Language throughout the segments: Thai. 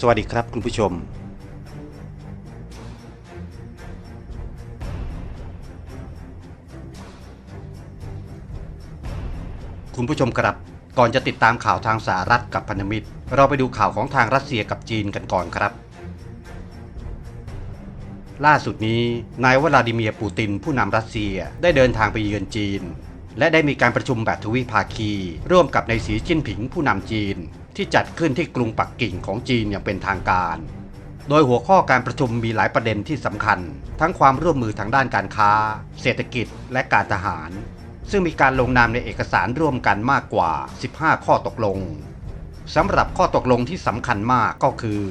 สวัสดีครับคุณผู้ชม คุณผู้ชมครับ ก่อนจะติดตามข่าวทางสหรัฐกับพันธมิตร เราไปดูข่าวของทางรัสเซียกับจีนกันก่อนครับ ล่าสุดนี้นายวลาดิเมียร์ปูตินผู้นำรัสเซียได้เดินทางไปเยือนจีน และได้มีการประชุมแบบทวิภาคี ร่วมกับนายสีจิ้นผิงผู้นำจีน ที่จัดขึ้นที่กรุงปักกิ่งของจีนอย่างเป็นทางการ โดยหัวข้อการประชุมมีหลายประเด็นที่สำคัญ ทั้งความร่วมมือทางด้านการค้า เศรษฐกิจ และการทหาร ซึ่งมีการลงนามในเอกสารร่วมกันมากกว่า 15 ข้อตกลงสำหรับข้อตกลงที่สำคัญมากก็คือ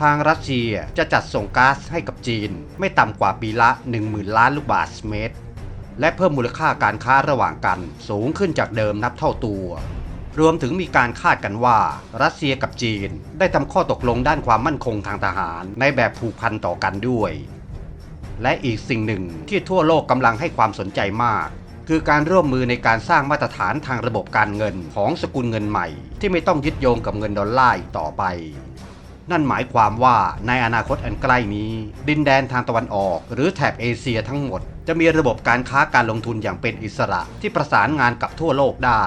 ทางรัสเซียจะจัดส่งก๊าซให้กับจีน ไม่ต่ำกว่าปีละ 10,000 ล้านลูกบาศก์เมตร และเพิ่มมูลค่าการค้าระหว่างกันสูงขึ้นจากเดิมนับเท่าตัว รวมถึงมีการคาดกันว่า รัสเซียกับจีน ได้ทำข้อตกลงด้านความมั่นคงทางทหาร ในแบบผูกพันต่อกันด้วย และอีกสิ่งหนึ่งที่ทั่วโลกกำลังให้ความสนใจมาก คือการร่วมมือในการสร้างมาตรฐานทางระบบการเงินของสกุลเงินใหม่ ที่ไม่ต้องยึดโยงกับเงินดอลลาร์อีกต่อไป นั่นหมายความว่าในอนาคตอันใกล้นี้ ดินแดนทางตะวันออก หรือแถบเอเชียทั้งหมด จะมีระบบการค้าการลงทุนอย่างเป็นอิสระที่ประสานงานกับทั่วโลกได้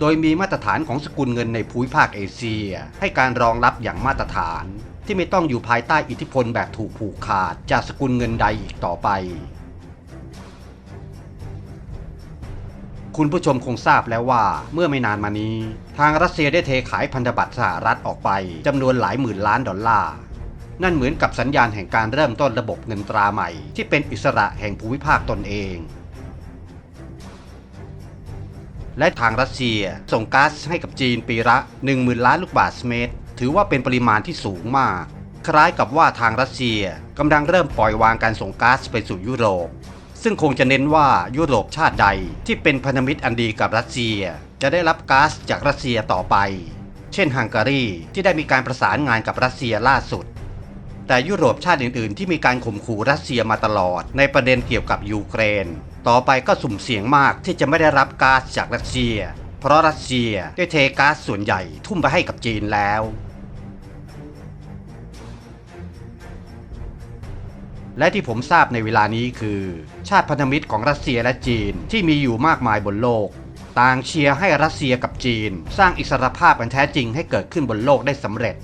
โดยมีมาตรฐานของสกุลเงินในภูมิภาคเอเชีย ให้การรองรับอย่างมาตรฐาน ที่ไม่ต้องอยู่ภายใต้อิทธิพลแบบถูกผูกขาดจากสกุลเงินใดอีกต่อไป คุณผู้ชมคงทราบแล้วว่า เมื่อไม่นานมานี้ ทางรัสเซียได้เทขายพันธบัตรสหรัฐออกไปจำนวนหลายหมื่นล้านดอลลาร์นั่นเหมือนกับสัญญาณแห่งการเริ่มต้นระบบเงินตราใหม่ ที่เป็นอิสระแห่งภูมิภาคตนเอง และทางรัสเซียส่งก๊าซให้กับจีนปีละ 10,000 ล้านลูกบาศก์เมตร ถือว่าเป็นปริมาณที่สูงมาก คล้ายกับว่าทางรัสเซียกำลังเริ่มปล่อยวางการส่งก๊าซไปสู่ยุโรป ซึ่งคงจะเน้นว่ายุโรปชาติใดที่เป็นพันธมิตรอันดีกับรัสเซีย จะได้รับก๊าซจากรัสเซียต่อไป เช่นฮังการีที่ได้มีการประสานงานกับรัสเซียล่าสุด แต่ยุโรปชาติอื่น ๆ ที่มีการข่มขู่รัสเซียมาตลอด ในประเด็นเกี่ยวกับยูเครน ต่อไปก็สุ่มเสี่ยงมากที่จะไม่ได้รับก๊าซจากรัสเซีย เพราะรัสเซียได้เทก๊าซส่วนใหญ่ทุ่มไปให้กับจีนแล้ว และที่ผมทราบในเวลานี้คือ ชาติพันธมิตรของรัสเซียและจีนที่มีอยู่มากมายบนโลก ต่างเชียร์ให้รัสเซียกับจีน สร้างอิสรภาพอันแท้จริงให้เกิดขึ้นบนโลกได้สำเร็จ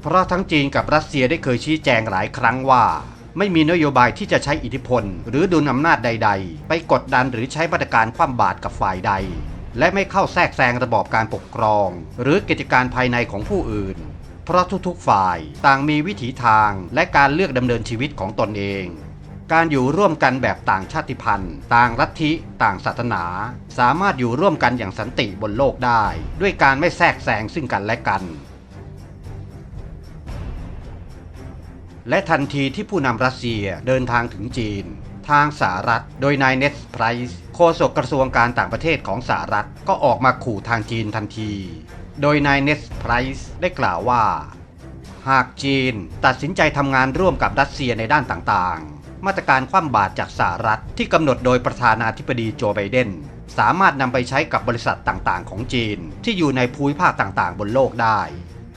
เพราะทั้งจีนกับรัสเซียได้เคยชี้แจงหลายครั้งว่า ไม่มีนโยบายที่จะใช้อิทธิพล หรือดุลอำนาจใด ๆ ไปกดดันหรือใช้มาตรการคว่ำบาตรกับฝ่ายใดและไม่เข้าแทรกแซงระบอบการปกครอง หรือกิจการภายในของผู้อื่น เพราะทุกๆฝ่ายต่างมีวิถีทางและการเลือกดำเนินชีวิตของตนเอง การอยู่ร่วมกันแบบต่างชาติพันธุ์ ต่างลัทธิ ต่างศาสนา สามารถอยู่ร่วมกันอย่างสันติบนโลกได้ ด้วยการไม่แทรกแซงซึ่งกันและกัน และทันทีที่ผู้นำรัสเซียเดินทางถึงจีนทางสหรัฐ โดยนายเนสไพรส์โฆษกกระทรวงการต่างประเทศของสหรัฐก็ออกมาขู่ทางจีนทันที โดยนายเนสไพรส์ได้กล่าวว่า หากจีนตัดสินใจทำงานร่วมกับรัสเซียในด้านต่างๆ มาตรการคว่ำบาตรจากสหรัฐที่กำหนดโดยประธานาธิบดีโจไบเดนสามารถนำไปใช้กับบริษัทต่างๆ ของจีน ที่อยู่ในภูมิภาคต่างๆ บนโลกได้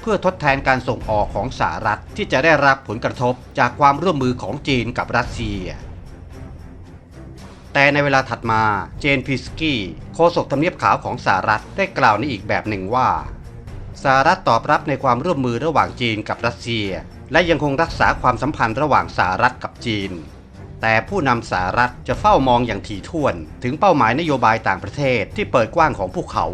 เพื่อทดแทนการส่งออกของสหรัฐที่จะได้รับผลกระทบจากความร่วมมือของจีนกับรัสเซีย แต่ในเวลาถัดมาเจนพิสกี้โฆษกทำเนียบขาวของสหรัฐได้กล่าวในอีกแบบหนึ่งว่าสหรัฐตอบรับในความร่วมมือระหว่างจีนกับรัสเซีย และยังคงรักษาความสัมพันธ์ระหว่างสหรัฐกับจีน แต่ผู้นำสหรัฐจะเฝ้ามองอย่างถี่ถ้วน ถึงเป้าหมายนโยบายต่างประเทศที่เปิดกว้างของพวกเขา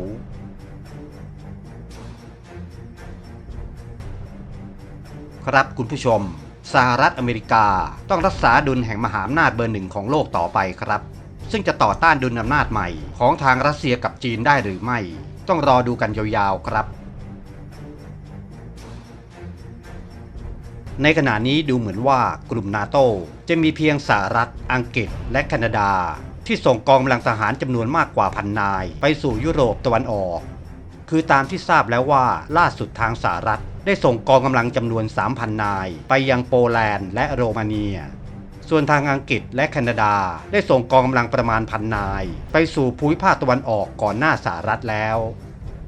ครับคุณผู้ชม สหรัฐอเมริกา ต้องรักษาดุลแห่งมหาอำนาจเบอร์หนึ่งของโลกต่อไปครับ ซึ่งจะต่อต้านดุลอำนาจใหม่ของทางรัสเซียกับจีนได้หรือไม่ ต้องรอดูกันยาวๆครับ ในขณะนี้ดูเหมือนว่ากลุ่มนาโตจะมีเพียงสหรัฐ อังกฤษ และแคนาดา ที่ส่งกองกำลังทหารจำนวนมากกว่าพันนาย ไปสู่ยุโรปตะวันออก คือตามที่ทราบแล้วว่าล่าสุดทางสหรัฐ ได้ส่งกองกำลังจำนวน 3,000 นาย ไปยังโปแลนด์และโรมาเนีย ส่วนทางอังกฤษและแคนาดาได้ส่งกองกำลังประมาณพันนาย ไปสู่ภูมิภาคตะวันออกก่อนหน้าสหรัฐแล้ว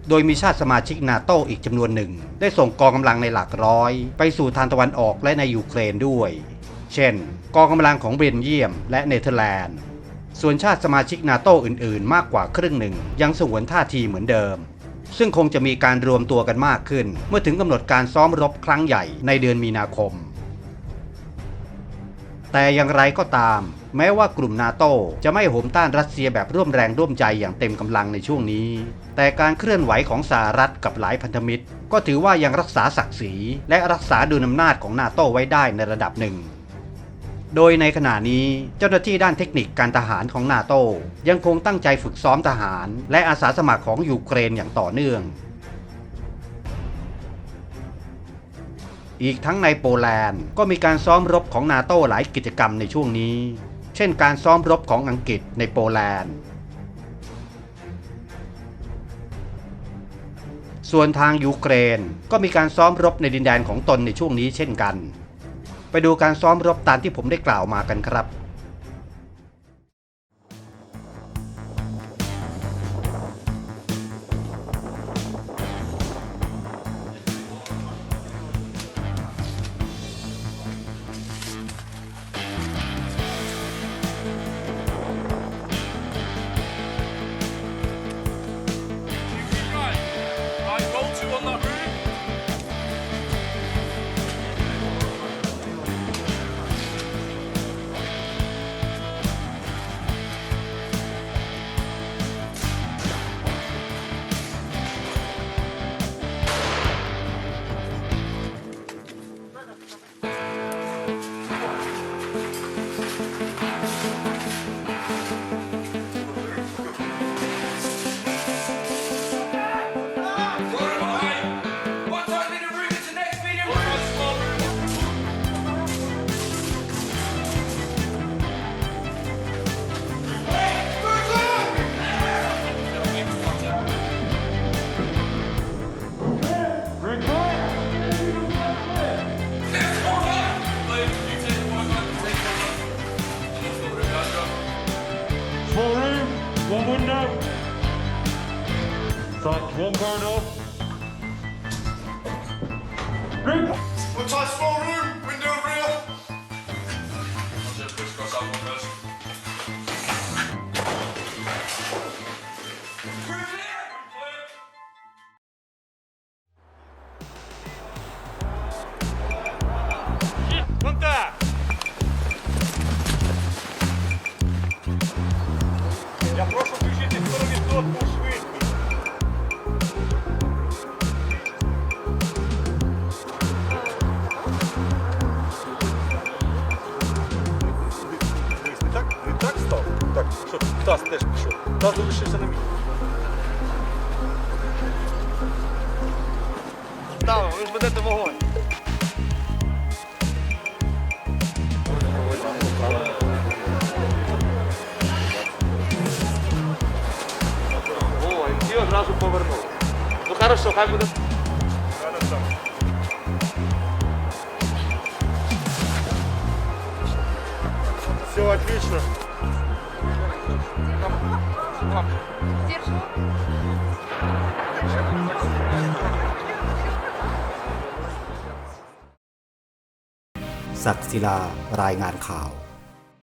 โดยมีชาติสมาชิกนาโตอีกจำนวนหนึ่ง ได้ส่งกองกำลังในหลักร้อย ไปสู่ทางตะวันออกและในยูเครนด้วย เช่น กองกำลังของเบลเยียม และเนเธอร์แลนด์ส่วนชาติสมาชิกนาโตอื่น ๆ มากกว่าครึ่งหนึ่ง ยังสงวนท่าทีเหมือนเดิม ซึ่งคงจะมีการรวมตัวกันมากขึ้น เมื่อถึงกำหนดการซ้อมรบครั้งใหญ่ในเดือนมีนาคม แต่อย่างไรก็ตาม แม้ว่ากลุ่มนาโตจะไม่โหมต้านรัสเซียแบบร่วมแรงร่วมใจอย่างเต็มกำลังในช่วงนี้ แต่การเคลื่อนไหวของสหรัฐกับหลายพันธมิตร ก็ถือว่ายังรักษาศักดิ์ศรีและรักษาดุลอำนาจของนาโตไว้ได้ในระดับหนึ่ง โดยในขณะนี้เจ้าหน้าที่ด้านเทคนิคการทหารของนาโตยังคงตั้งใจฝึกซ้อมทหาร และอาสาสมัครของยูเครนอย่างต่อเนื่อง อีกทั้งในโปแลนด์ก็มีการซ้อมรบของนาโตหลายกิจกรรมในช่วงนี้ เช่นการซ้อมรบของอังกฤษในโปแลนด์ ส่วนทางยูเครนก็มีการซ้อมรบในดินแดนของตนในช่วงนี้เช่นกัน ดูการซ้อมรบตามที่ผมได้กล่าวมากันครับ Colonel. Group. We'll touch room. Таз залишився на місці. Там, ви ж ведете вогонь. О, і всі одразу повернули. Ну хорошо, хай буде. Все отлично. ศักดิ์ศิลารายงานข่าว